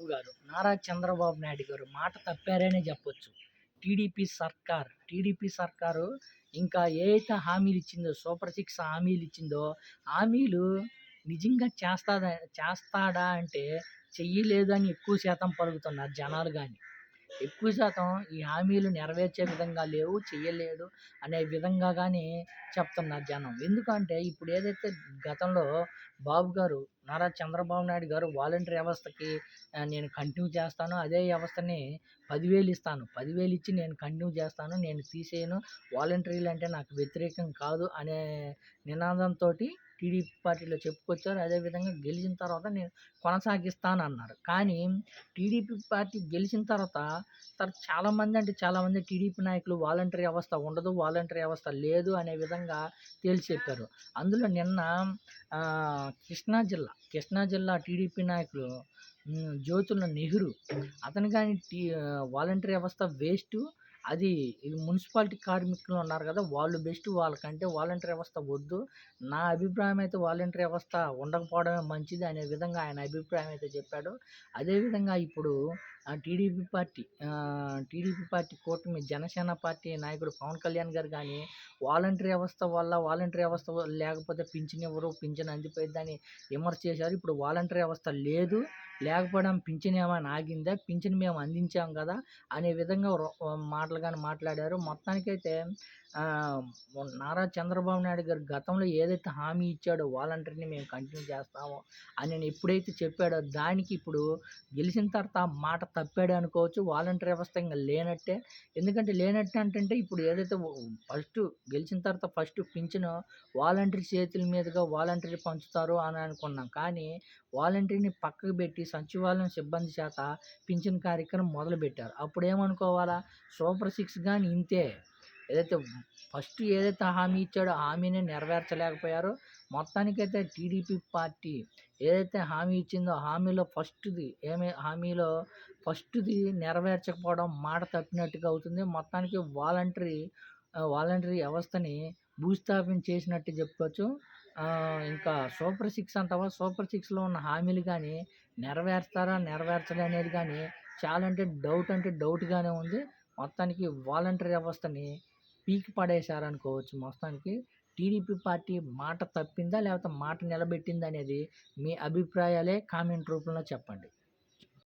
గారు. నారా చంద్రబాబు నాయుడు గారు మాట తప్పారనే చెప్పొచ్చు. టీడీపీ సర్కార్ టీడీపీ సర్కారు ఇంకా ఏదైతే హామీలు ఇచ్చిందో సూపర్ సిక్స్ హామీలు ఇచ్చిందో హామీలు నిజంగా చేస్తాదా చేస్తాడా అంటే చెయ్యలేదని ఎక్కువ శాతం పలుకుతున్నారు జనాలు కానీ ఎక్కువ శాతం ఈ హామీలు నెరవేర్చే విధంగా లేవు చెయ్యలేడు అనే విధంగా కానీ చెప్తున్నారు జనం. ఎందుకంటే ఇప్పుడు ఏదైతే గతంలో బాబు గారు నారా చంద్రబాబు నాయుడు గారు వాలంటరీ వ్యవస్థకి నేను కంటిన్యూ చేస్తాను. అదే వ్యవస్థని పదివేలు ఇస్తాను. పదివేలు ఇచ్చి నేను కంటిన్యూ చేస్తాను. నేను తీసేయను. వాలంటీర్లు అంటే నాకు వ్యతిరేకం కాదు అనే నినాదంతో టీడీపీ పార్టీలో చెప్పుకొచ్చారు. అదేవిధంగా గెలిచిన తర్వాత నేను కొనసాగిస్తాను అన్నారు కానీ టీడీపీ పార్టీ గెలిచిన తర్వాత తర్వాత చాలామంది అంటే చాలామంది టీడీపీ నాయకులు వాలంటరీ వ్యవస్థ ఉండదు వాలంటరీ వ్యవస్థ లేదు అనే విధంగా తేల్చి చెప్పారు. అందులో నిన్న కృష్ణా జిల్లా కృష్ణా జిల్లా టీడీపీ నాయకులు జ్యోతుల నెహ్రూ. అతను కానీ టీ వాలంటరీ వ్యవస్థ వేస్ట్ అది మున్సిపాలిటీ కార్మికులు ఉన్నారు కదా! వాళ్ళు బెస్ట్ వాళ్ళకంటే వాలంటరీ వ్యవస్థ వద్దు. నా అభిప్రాయం అయితే వాలంటరీ వ్యవస్థ ఉండకపోవడమే మంచిది అనే విధంగా ఆయన అభిప్రాయం అయితే చెప్పాడు. అదేవిధంగా ఇప్పుడు టీడీపీ పార్టీ టీడీపీ పార్టీ కూటమి జనసేన పార్టీ నాయకుడు పవన్ కళ్యాణ్ గారు కానీ వాలంటీర్ వ్యవస్థ వల్ల వాలంటరీ వ్యవస్థ లేకపోతే పింఛన్ ఇవ్వరు పింఛన్ అందిపోయిద్దని విమర్శ చేశారు. ఇప్పుడు వాలంటరీ వ్యవస్థ లేదు. లేకపోవడం పింఛన్ ఏమైనా ఆగిందా పింఛన్ మేము అందించాం కదా? అనే విధంగా మాటలు కానీ మాట్లాడారు. మొత్తానికైతే నారా చంద్రబాబు నాయుడు గారు గతంలో ఏదైతే హామీ ఇచ్చాడో వాలంటీర్ని మేము కంటిన్యూ చేస్తామో అని నేను ఎప్పుడైతే చెప్పాడో దానికి ఇప్పుడు గెలిచిన తర్వాత ఆ మాట తప్పాడు అనుకోవచ్చు. వాలంటీర్ వ్యవస్థ ఇంకా లేనట్టే. ఎందుకంటే లేనట్టే అంటే ఇప్పుడు ఏదైతే ఫస్ట్ గెలిచిన తర్వాత ఫస్ట్ పింఛను వాలంటీర్ చేతుల మీదుగా వాలంటీర్ పంచుతారు అని అనుకున్నాం. కానీ వాలంటీర్ని పక్కకు పెట్టి సచివాలయం సిబ్బంది చేత పింఛన్ కార్యక్రమం మొదలుపెట్టారు. అప్పుడు ఏమనుకోవాలా సూపర్ సిక్స్ కానీ ఇంతే. ఏదైతే ఫస్ట్ ఏదైతే హామీ ఇచ్చాడో హామీని నెరవేర్చలేకపోయారో. మొత్తానికైతే టీడీపీ పార్టీ ఏదైతే హామీ ఇచ్చిందో హామీలో ఫస్ట్ది ఏమే హామీలో ఫస్ట్ది నెరవేర్చకపోవడం మాట తప్పినట్టుగా అవుతుంది. మొత్తానికి వాలంటరీ వాలంటరీ వ్యవస్థని భూస్థాపన చేసినట్టు చెప్పుకోవచ్చు. ఇంకా సూపర్ సిక్స్ అంటావా? సూపర్ సిక్స్లో ఉన్న హామీలు కానీ నెరవేర్స్తారా నెరవేర్చడా అనేది కానీ చాలా అంటే డౌట్ అంటే డౌట్గానే ఉంది. మొత్తానికి వాలంటరీ వ్యవస్థని పీకి పడేశారనుకోవచ్చు. మొత్తానికి టీడీపీ పార్టీ మాట తప్పిందా లేకపోతే మాట నిలబెట్టిందా అనేది మీ అభిప్రాయాలే కామెంట్ రూపంలో చెప్పండి.